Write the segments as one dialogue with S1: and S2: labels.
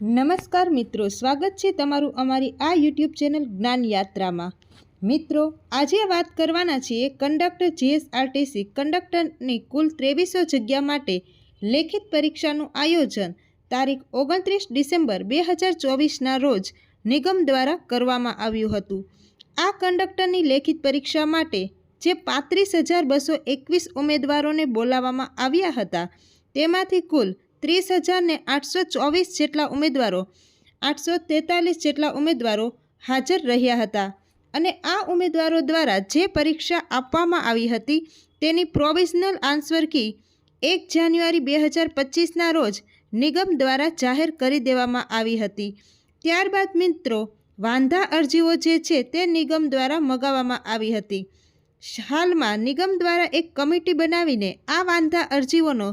S1: નમસ્કાર મિત્રો, સ્વાગત છે તમારું અમારી આ યુટ્યુબ ચેનલ જ્ઞાન યાત્રામાં. મિત્રો, આજે વાત કરવાના છીએ કંડક્ટર જીએસઆરટીસી કંડક્ટરની કુલ ત્રેવીસો જગ્યા માટે લેખિત પરીક્ષાનું આયોજન તારીખ ઓગણત્રીસ ડિસેમ્બર બે હજાર ચોવીસના રોજ નિગમ દ્વારા કરવામાં આવ્યું હતું. આ કંડક્ટરની લેખિત પરીક્ષા માટે જે પાંત્રીસ હજાર બસો એકવીસ ઉમેદવારોને બોલાવવામાં આવ્યા હતા, તેમાંથી કુલ ત્રીસ હજારને આઠસો ચોવીસ જેટલા ઉમેદવારો, આઠસો તેતાલીસ જેટલા ઉમેદવારો હાજર રહ્યા હતા અને આ ઉમેદવારો દ્વારા જે પરીક્ષા આપવામાં આવી હતી તેની પ્રોવિઝનલ આન્સર કી એક જાન્યુઆરી બે હજાર પચીસના રોજ નિગમ દ્વારા જાહેર કરી દેવામાં આવી હતી. ત્યારબાદ મિત્રો, વાંધા અરજીઓ જે છે તે નિગમ દ્વારા મગાવવામાં આવી હતી. હાલમાં નિગમ દ્વારા એક કમિટી બનાવીને આ વાંધા અરજીઓનો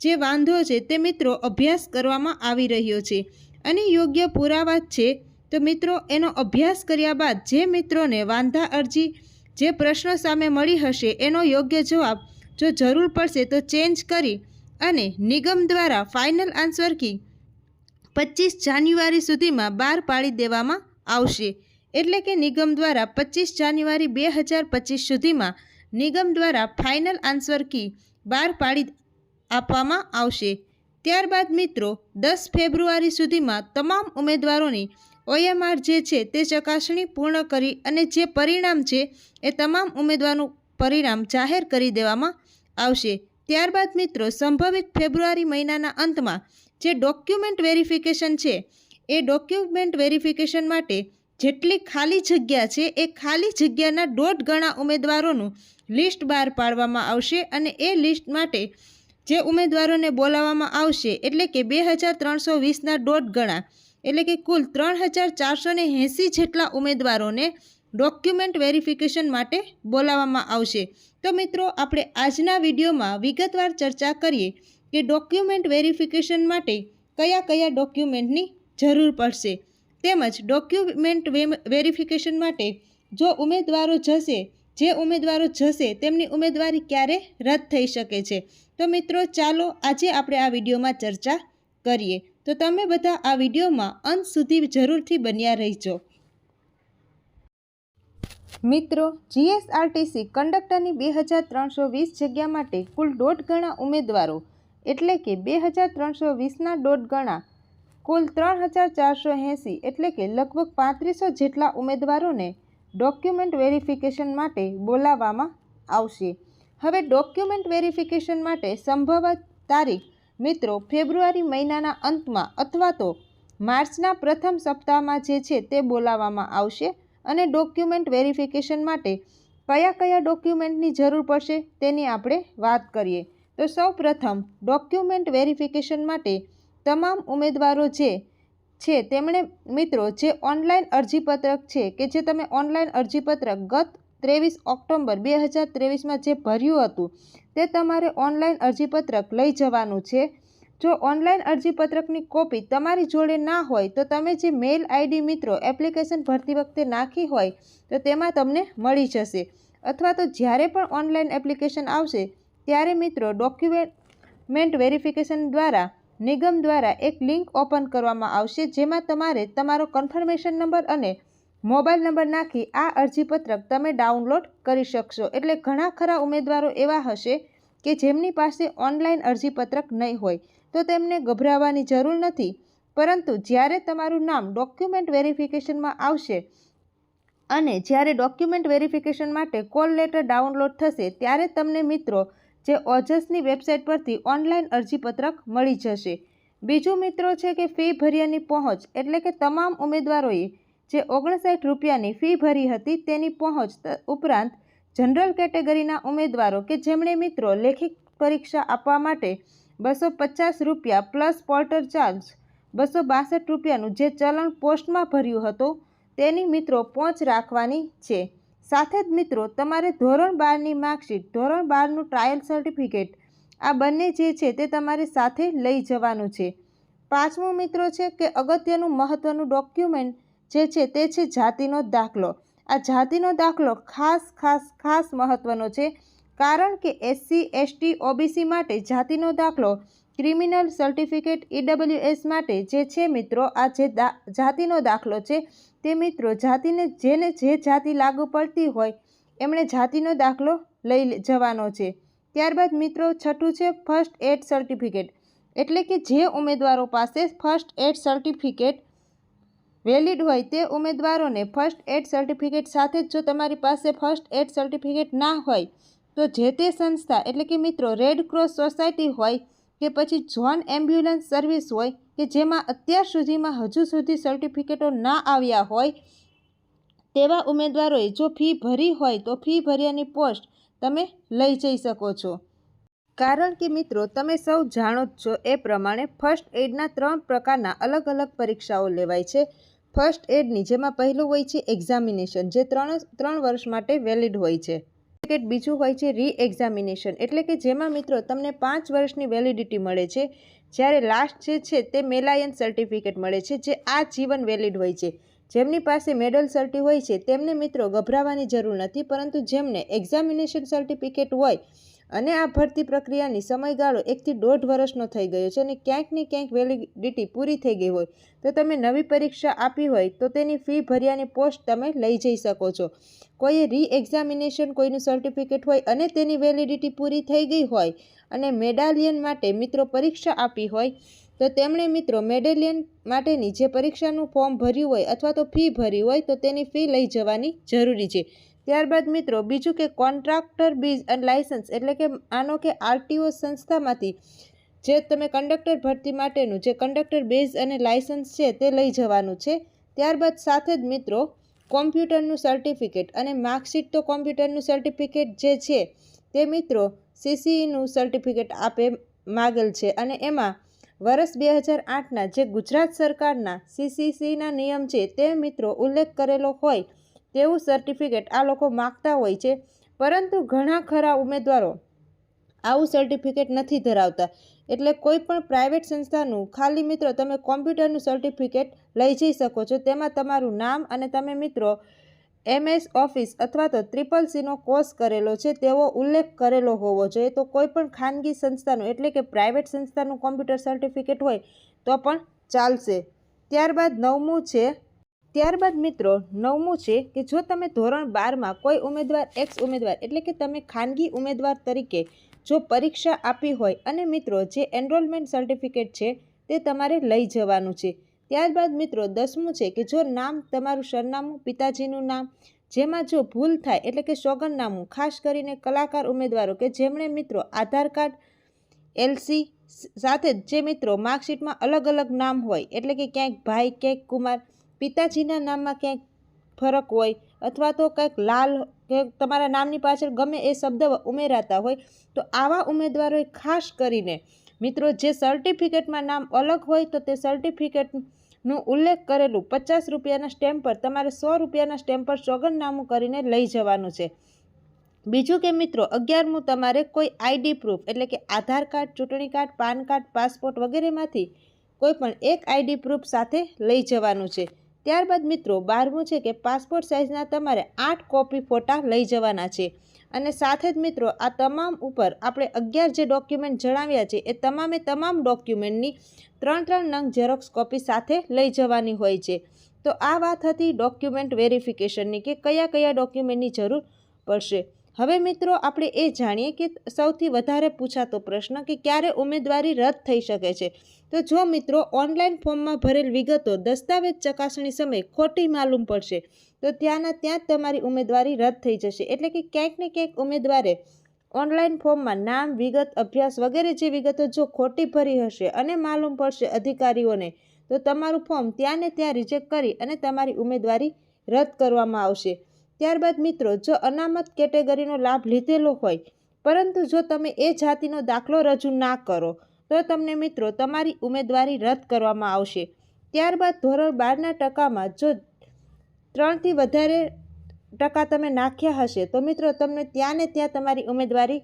S1: જે વાંધો છે તે મિત્રો અભ્યાસ કરવામાં આવી રહ્યો છે અને યોગ્ય પુરાવા છે, તો મિત્રો એનો અભ્યાસ કર્યા બાદ જે મિત્રોને વાંધા અરજી, જે પ્રશ્નો સામે મળી હશે એનો યોગ્ય જવાબ જો જરૂર પડશે તો ચેન્જ કરી અને નિગમ દ્વારા ફાઇનલ આન્સર કી પચીસ જાન્યુઆરી સુધીમાં બહાર પાડી દેવામાં આવશે. એટલે કે નિગમ દ્વારા પચીસ જાન્યુઆરી બે હજાર પચીસ સુધીમાં નિગમ દ્વારા ફાઇનલ આન્સર કી બહાર પાડી આપવામાં આવશે. ત્યારબાદ મિત્રો, દસ ફેબ્રુઆરી સુધીમાં તમામ ઉમેદવારોની ઓએમઆર જે છે તે ચકાસણી પૂર્ણ કરી અને જે પરિણામ છે એ તમામ ઉમેદવારનું પરિણામ જાહેર કરી દેવામાં આવશે. ત્યારબાદ મિત્રો, સંભવિત ફેબ્રુઆરી મહિનાના અંતમાં જે ડોક્યુમેન્ટ વેરિફિકેશન છે, એ ડોક્યુમેન્ટ વેરિફિકેશન માટે જેટલી ખાલી જગ્યા છે, એ ખાલી જગ્યાના દોઢ ગણા ઉમેદવારોનું લિસ્ટ બહાર પાડવામાં આવશે અને એ લિસ્ટ માટે જે ઉમેદવારોને બોલાવવામાં આવશે એટલે કે બે હજાર ત્રણસો વીસના દોઢ ગણા, એટલે કે કુલ ત્રણ હજાર ચારસો ને એંસી જેટલા ઉમેદવારોને ડોક્યુમેન્ટ વેરિફિકેશન માટે બોલાવવામાં આવશે. તો મિત્રો, આપણે આજના વિડીયોમાં વિગતવાર ચર્ચા કરીએ કે ડોક્યુમેન્ટ વેરિફિકેશન માટે કયા કયા ડોક્યુમેન્ટની જરૂર પડશે. તેમજ ડોક્યુમેન્ટ વેરિફિકેશન માટે જો ઉમેદવારો જશે જે ઉમેદવારો જશે તેમની ઉમેદવારી ક્યારે રદ થઈ શકે છે. તો મિત્રો, ચાલો આજે આપણે આ વિડીયોમાં ચર્ચા કરીએ. તો તમે બધા આ વિડીયોમાં અંત સુધી જરૂરથી બન્યા રહીજો. મિત્રો જીએસઆરટીસી કંડક્ટરની બે હજાર ત્રણસો વીસ જગ્યા માટે કુલ દોઢ ગણા ઉમેદવારો, એટલે કે બે હજાર ત્રણસો વીસના દોઢ ગણા, કુલ ત્રણ હજાર ચારસો એંસી, એટલે કે લગભગ પાંત્રીસો જેટલા ઉમેદવારોને ડોક્યુમેન્ટ વેરિફિકેશન માટે બોલાવવામાં આવશે. હવે ડોક્યુમેન્ટ વેરિફિકેશન માટે સંભવત તારીખ, મિત્રો, ફેબ્રુઆરી મહિનાના અંતમાં અથવા તો માર્ચના પ્રથમ સપ્તાહમાં જે છે તે બોલાવવામાં આવશે અને ડોક્યુમેન્ટ વેરિફિકેશન માટે કયા કયા ડોક્યુમેન્ટની જરૂર પડશે તેની આપણે વાત કરીએ. તો સૌ પ્રથમ ડોક્યુમેન્ટ વેરિફિકેશન માટે તમામ ઉમેદવારો જે છે. તેમણે મિત્રો, જે ઓનલાઈન અરજીપત્રક છે કે જે તમે ઓનલાઈન અરજીપત્રક ગત ત્રેવીસ ઓક્ટોબર બે હજાર ત્રેવીસમાં જે ભર્યું હતું, તે તમારે ઓનલાઈન અરજીપત્રક લઈ જવાનું છે. જો ઓનલાઈન અરજીપત્રકની કોપી તમારી જોડે ના હોય, તો તમે જે મેલ આઈડી મિત્રો એપ્લિકેશન ભરતી વખતે નાખી હોય, તો તેમાં તમને મળી જશે. અથવા તો જ્યારે પણ ઓનલાઈન એપ્લિકેશન આવશે, ત્યારે મિત્રો, ડોક્યુમેન્ટ વેરિફિકેશન દ્વારા નિગમ દ્વારા એક લિંક ઓપન કરવામાં આવશે જેમાં તમારે તમારો કન્ફર્મેશન નંબર અને મોબાઈલ નંબર નાખી આ અરજીપત્રક તમે ડાઉનલોડ કરી શકશો. એટલે ઘણા ખરા ઉમેદવારો એવા હશે કે જેમની પાસે ઓનલાઈન અરજીપત્રક નહીં હોય. તો તેમને ગભરાવાની જરૂર નથી. પરંતુ જ્યારે તમારું નામ ડોક્યુમેન્ટ વેરિફિકેશનમાં આવશે અને જ્યારે ડોક્યુમેન્ટ વેરિફિકેશન માટે કોલ લેટર ડાઉનલોડ થશે, ત્યારે તમને મિત્રો જે ઓજસની વેબસાઇટ પરથી ઓનલાઈન અરજીપત્રક મળી જશે. બીજું મિત્રો છે કે ફી ભર્યાની પહોંચ એટલે કે તમામ ઉમેદવારોએ જે ઓગણસાઠ રૂપિયાની ફી ભરી હતી તેની પહોંચ ઉપરાંત જનરલ કેટેગરીના ઉમેદવારો કે જેમણે મિત્રો લેખિત પરીક્ષા આપવા માટે બસો પચાસ રૂપિયા પ્લસ પોર્ટર ચાર્જ, બસો બાસઠ રૂપિયાનું જે ચલણ પોસ્ટમાં ભર્યું હતું તેની મિત્રો પહોંચ રાખવાની છે. સાથે જ મિત્રો, તમારે ધોરણ બારની માર્કશીટ, ધોરણ બારનું ટ્રાયલ સર્ટિફિકેટ, આ બંને જે છે તે તમારે સાથે લઈ જવાનું છે. પાંચમું મિત્રો છે કે અગત્યનું મહત્ત્વનું ડોક્યુમેન્ટ જે છે તે છે જાતિનો દાખલો. આ જાતિનો દાખલો ખાસ ખાસ ખાસ મહત્ત્વનો છે કારણ કે એસસી એસટી ઓબીસી માટે જાતિનો દાખલો, ક્રિમિનલ સર્ટિફિકેટ ઈડબ્લ્યુએસ માટે જે છે મિત્રો, આ જે જાતિનો દાખલો છે તે મિત્રો જાતિને જેને જે જાતિ લાગુ પડતી હોય, એમણે જાતિનો દાખલો લઈ જવાનો છે. ત્યારબાદ મિત્રો છઠ્ઠું છે ફર્સ્ટ એડ સર્ટિફિકેટ એટલે કે જે ઉમેદવારો પાસે ફર્સ્ટ એડ સર્ટિફિકેટ વેલિડ હોય તે ઉમેદવારોને ફર્સ્ટ એડ સર્ટિફિકેટ સાથે જ જો તમારી પાસે ફર્સ્ટ એડ સર્ટિફિકેટ ના હોય, તો જે તે સંસ્થા એટલે કે મિત્રો રેડ ક્રોસ સોસાયટી હોય કે પછી જોન એમ્બ્યુલન્સ સર્વિસ હોય કે જેમાં અત્યાર સુધીમાં હજુ સુધી સર્ટિફિકેટો ના આવ્યા હોય તેવા ઉમેદવારોએ જો ફી ભરી હોય તો ફી ભર્યાની પોસ્ટ તમે લઈ જઈ શકો છો. કારણ કે મિત્રો, તમે સૌ જાણો જ છો એ પ્રમાણે ફર્સ્ટ એડના ત્રણ પ્રકારના અલગ અલગ પરીક્ષાઓ લેવાય છે. ફર્સ્ટ એડની જેમાં પહેલું હોય છે એક્ઝામિનેશન, જે ત્રણ ત્રણ વર્ષ માટે વેલિડ હોય છે. સર્ટિફિકેટ બીજું હોય છે રી એક્ઝામિનેશન એટલે કે જેમાં મિત્રો તમને પાંચ વર્ષની વેલિડિટી મળે છે. જ્યારે લાસ્ટ જે છે તે મેલાયન સર્ટિફિકેટ મળે છે, જે આ જીવન વેલિડ હોય છે. જેમની પાસે મેડલ સર્ટી હોય છે, તેમને મિત્રો ગભરાવાની જરૂર નથી, પરંતુ જેમને એક્ઝામિનેશન સર્ટિફિકેટ હોય અને આ ભરતી પ્રક્રિયાની સમયગાળો એકથી દોઢ વર્ષનો થઈ ગયો છે અને ક્યાંક ને ક્યાંક વેલિડિટી પૂરી થઈ ગઈ હોય. તો તમે નવી પરીક્ષા આપી હોય તો તેની ફી ભર્યાની પોસ્ટ તમે લઈ જઈ શકો છો. કોઈએ રી એક્ઝામિનેશન કોઈનું સર્ટિફિકેટ હોય અને તેની વેલિડિટી પૂરી થઈ ગઈ હોય અને મેડાલિયન માટે મિત્રો પરીક્ષા આપી હોય, તો તેમણે મિત્રો મેડેલિયન માટેની જે પરીક્ષાનું ફોર્મ ભર્યું હોય અથવા તો ફી ભરી હોય તો તેની ફી લઈ જવાની જરૂરી છે. ત્યારબાદ મિત્રો, બીજું કે કોન્ટ્રાક્ટર બીજ અને લાયસન્સ એટલે કે આનો કે આરટીઓ સંસ્થામાંથી જે તમે કંડક્ટર ભરતી માટેનું જે કંડક્ટર બેઝ અને લાયસન્સ છે તે લઈ જવાનું છે. ત્યારબાદ સાથે જ મિત્રો, કોમ્પ્યુટરનું સર્ટિફિકેટ અને માર્કશીટ તો કોમ્પ્યુટરનું સર્ટિફિકેટ જે છે તે મિત્રો સીસીઈનું સર્ટિફિકેટ આપે માગેલ છે અને એમાં વર્ષ બે હજાર આઠના જે ગુજરાત સરકારના સીસીસીના નિયમ છે તે મિત્રો ઉલ્લેખ કરેલો હોય તેવું સર્ટિફિકેટ આ લોકો માગતા હોય છે. પરંતુ ઘણા ખરા ઉમેદવારો આવું સર્ટિફિકેટ નથી ધરાવતા. એટલે કોઈ પણ પ્રાઇવેટ સંસ્થાનું ખાલી મિત્રો તમે કોમ્પ્યુટરનું સર્ટિફિકેટ લઈ જઈ શકો છો. તેમાં તમારું નામ અને તમે મિત્રો એમએસ ઓફિસ અથવા તો ટ્રિપલ સીનો કોર્સ કરેલો છે, તેવો ઉલ્લેખ કરેલો હોવો જોઈએ. તો કોઈ પણ ખાનગી સંસ્થાનું એટલે કે પ્રાઇવેટ સંસ્થાનું કોમ્પ્યુટર સર્ટિફિકેટ હોય તો પણ ચાલશે. ત્યારબાદ નવમું છે ત્યારબાદ મિત્રો, નવમું છે કે જો તમે ધોરણ બારમાં કોઈ ઉમેદવાર એક્સ ઉમેદવાર એટલે કે તમે ખાનગી ઉમેદવાર તરીકે જો પરીક્ષા આપી હોય અને મિત્રો જે એનરોલમેન્ટ સર્ટિફિકેટ છે તે તમારે લઈ જવાનું છે. ત્યારબાદ મિત્રો, દસમું છે કે જો નામ તમારું સરનામું, પિતાજીનું નામ, જેમાં જો ભૂલ થાય એટલે કે સોગંદનામું, ખાસ કરીને કલાકાર ઉમેદવારો કે જેમણે મિત્રો આધાર કાર્ડ, એલસી સાથે જ જે મિત્રો માર્કશીટમાં અલગ અલગ નામ હોય એટલે કે ક્યાંક ભાઈ, ક્યાંક કુમાર પિતાજીના નામમાં ક્યાંક ફરક હોય અથવા તો કંઈક લાલ કે તમારા નામની પાછળ ગમે એ શબ્દ ઉમેરાતા હોય, તો આવા ઉમેદવારોએ ખાસ કરીને, મિત્રો, જે સર્ટિફિકેટમાં નામ અલગ હોય તો તે સર્ટિફિકેટનું ઉલ્લેખ કરેલું પચાસ રૂપિયાના સ્ટેમ્પ પર તમારે સો રૂપિયાના સ્ટેમ્પ પર કરીને લઈ જવાનું છે. બીજું કે, મિત્રો, અગિયારમું તમારે કોઈ આઈડી પ્રૂફ એટલે કે આધાર કાર્ડ, ચૂંટણી કાર્ડ, પાન કાર્ડ, પાસપોર્ટ વગેરેમાંથી કોઈ પણ એક આઈડી પ્રૂફ સાથે લઈ જવાનું છે. ત્યારબાદ મિત્રો બારમું છે કે પાસપોર્ટ સાઇઝના તમારે આઠ કોપી ફોટા લઈ જવાના છે. અને સાથે જ મિત્રો આ તમામ ઉપર આપણે અગિયાર જે ડોક્યુમેન્ટ જણાવ્યા છે એ તમામે તમામ ડોક્યુમેન્ટની ત્રણ ત્રણ નંગ ઝેરોક્સ કોપી સાથે લઈ જવાની હોય છે. તો આ વાત હતી ડોક્યુમેન્ટ વેરિફિકેશનની કે કયા કયા ડોક્યુમેન્ટની જરૂર પડશે. હવે મિત્રો, આપણે એ જાણીએ કે સૌથી વધારે પૂછાતો પ્રશ્ન કે ક્યારે ઉમેદવારી રદ થઈ શકે છે? તો જો મિત્રો, ઓનલાઈન ફોર્મમાં ભરેલ વિગતો દસ્તાવેજ ચકાસણી સમયે ખોટી માલુમ પડશે, તો ત્યાંના ત્યાં જ તમારી ઉમેદવારી રદ થઈ જશે. એટલે કે ક્યાંક ને ક્યાંક ઉમેદવારે ઓનલાઈન ફોર્મમાં નામ, વિગત, અભ્યાસ વગેરે જે વિગતો જો ખોટી ભરી હશે અને માલુમ પડશે અધિકારીઓને, તો તમારું ફોર્મ ત્યાં ને ત્યાં રિજેક્ટ કરી અને તમારી ઉમેદવારી રદ કરવામાં આવશે. ત્યારબાદ મિત્રો, જો અનામત કેટેગરીનો લાભ લીધેલો હોય, પરંતુ જો તમે એ જાતિનો દાખલો રજૂ ના કરો, તો તમને મિત્રો તમારી ઉમેદવારી રદ કરવામાં આવશે. ત્યારબાદ ધોરણ બારના ટકામાં જો ત્રણથી વધારે ટકા તમે નાખ્યા હશે, તો મિત્રો તમને ત્યાં ને ત્યાં તમારી ઉમેદવારી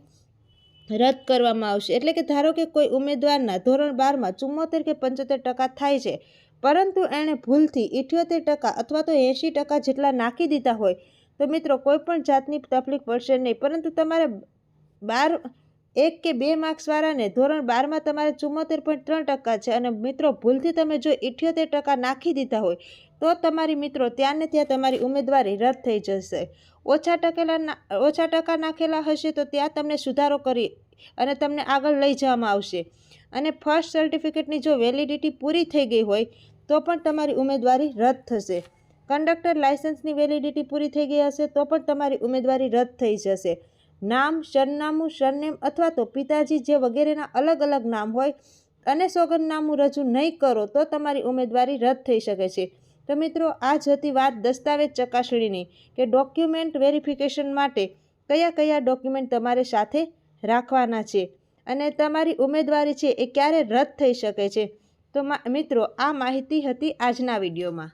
S1: રદ કરવામાં આવશે. એટલે કે ધારો કે કોઈ ઉમેદવારના ધોરણ બારમાં ચુમ્મોતેર કે પંચોતેર ટકા થાય છે, પરંતુ એણે ભૂલથી ઇઠ્યોતેર ટકા અથવા તો એંશી ટકા જેટલા નાખી દીધા હોય તો મિત્રો કોઈપણ જાતની તકલીફ પડશે નહીં. પરંતુ તમારે બાર, એક કે બે માર્ક્સવાળાને ધોરણ બારમાં તમારે ચુમ્મોતેર પોઈન્ટ ત્રણ ટકા છે. અને મિત્રો, ભૂલથી તમે જો ઇઠ્યોતેર ટકા નાખી દીધા હોય, તો તમારી મિત્રો ત્યાં ને ત્યાં તમારી ઉમેદવારી રદ થઈ જશે. ઓછા ટકેલા ઓછા ટકા નાખેલા હશે તો ત્યાં તમને સુધારો કરી અને તમને આગળ લઈ જવામાં આવશે. અને ફર્સ્ટ સર્ટિફિકેટની જો વેલિડિટી પૂરી થઈ ગઈ હોય, તો પણ તમારી ઉમેદવારી રદ થશે. કંડક્ટર લાયસન્સની વેલિડિટી પૂરી થઈ ગઈ હશે તો પણ તમારી ઉમેદવારી રદ થઈ જશે. નામ, સરનામું, સરનેમ અથવા તો પિતાજી જે વગેરેના અલગ અલગ નામ હોય અને સોગંદનામું રજૂ નહીં કરો તો તમારી ઉમેદવારી રદ થઈ શકે છે. તો મિત્રો, આ જ હતી વાત દસ્તાવેજ ચકાસણીની કે ડોક્યુમેન્ટ વેરિફિકેશન માટે કયા કયા ડોક્યુમેન્ટ તમારે સાથે રાખવાના છે અને તમારી ઉમેદવારી છે એ ક્યારે રદ થઈ શકે છે. તો મિત્રો, આ માહિતી હતી આજના વિડીયોમાં.